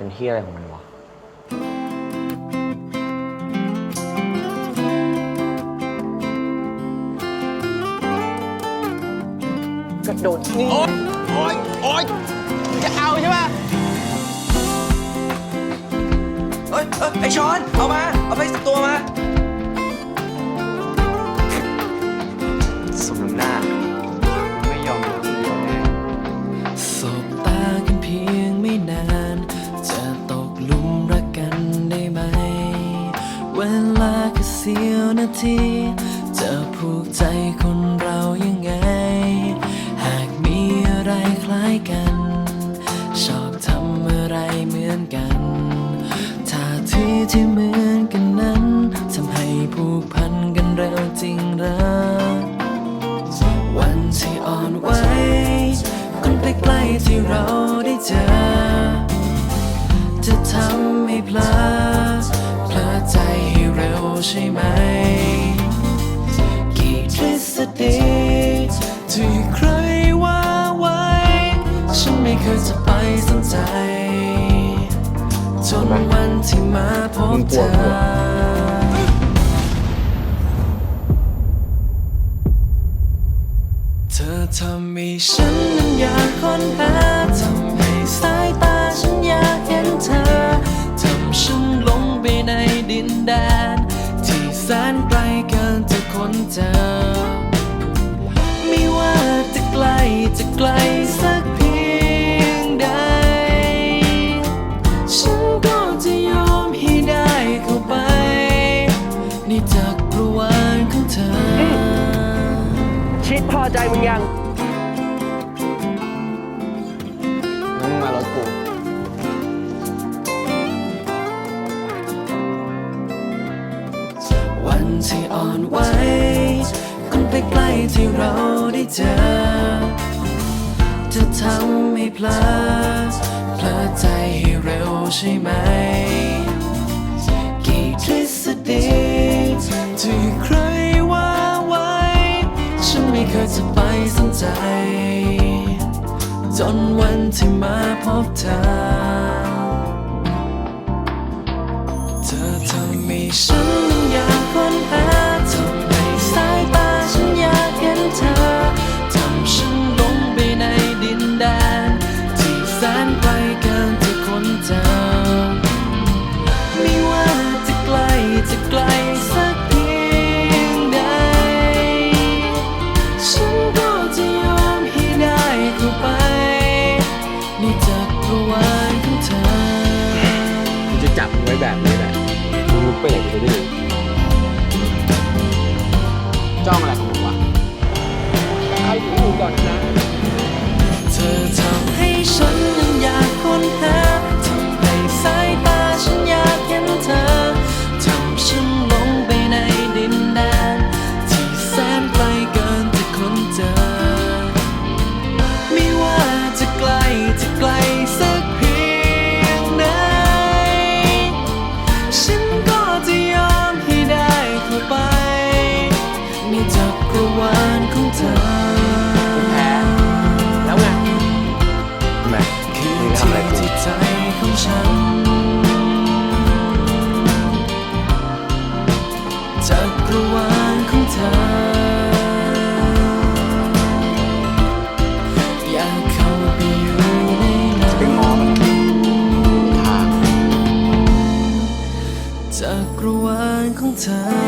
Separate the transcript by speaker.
Speaker 1: เป็นที่อะไรของมันวะ
Speaker 2: กระโดดนี่
Speaker 3: โอ๊ยโอ๊ยโอ๊ย
Speaker 2: จะเอาใช่ป่ะ
Speaker 4: เอ้ยเอ้ยไอช้อน เอามา เอาไปสักตัวมา
Speaker 1: สมน้ำหน้า ค่เสี้
Speaker 5: ยวนาทีจะผูกใจคนเรายังไง หากมีอะไรคล้ายกัน ชอบทำอะไรเหมือนกันท่าทีที่เหมือนกันนั้นทำให้ผูกพันกันเร็วจริงหรอวันที่อ่อนไหวคนใกล้ๆที่เราได้เจอ จะทำให้พลอเใช่ไหม กี่ทฤษฎีที่ใครว่าไว้ ฉันไม่เคยจะไปสนใจ จนวันที่มาพบเธอเธอทำให้ฉันนั้นอยากค้นหาทำให้สายตา เจอ ไม่ว่าจะไกลจะไกลสักเพียงใด ฉันก็จะยอมให้ได้เข้าไป ในจักรวาลของเธอ
Speaker 2: ชิดพอใจมึงยัง
Speaker 1: งั้นมึงมารถกู
Speaker 5: วันที่อ่อนไหวคนใกล้ๆที่ เราได้เจอ จะทำให้เพลอเพลอใจให้เร็วใช่ไหม กี่ทฤษฎีที่ใครว่าไว้ ฉันไม่เคยจะไปสนใจ จนวันที่มาพบเธอ เธอทำให้ฉัน จักรวาลของเธอ อยากเข้าไปอยู่ในนั้น
Speaker 1: ไปง้อมันทาง
Speaker 5: จักรวาลของเธอ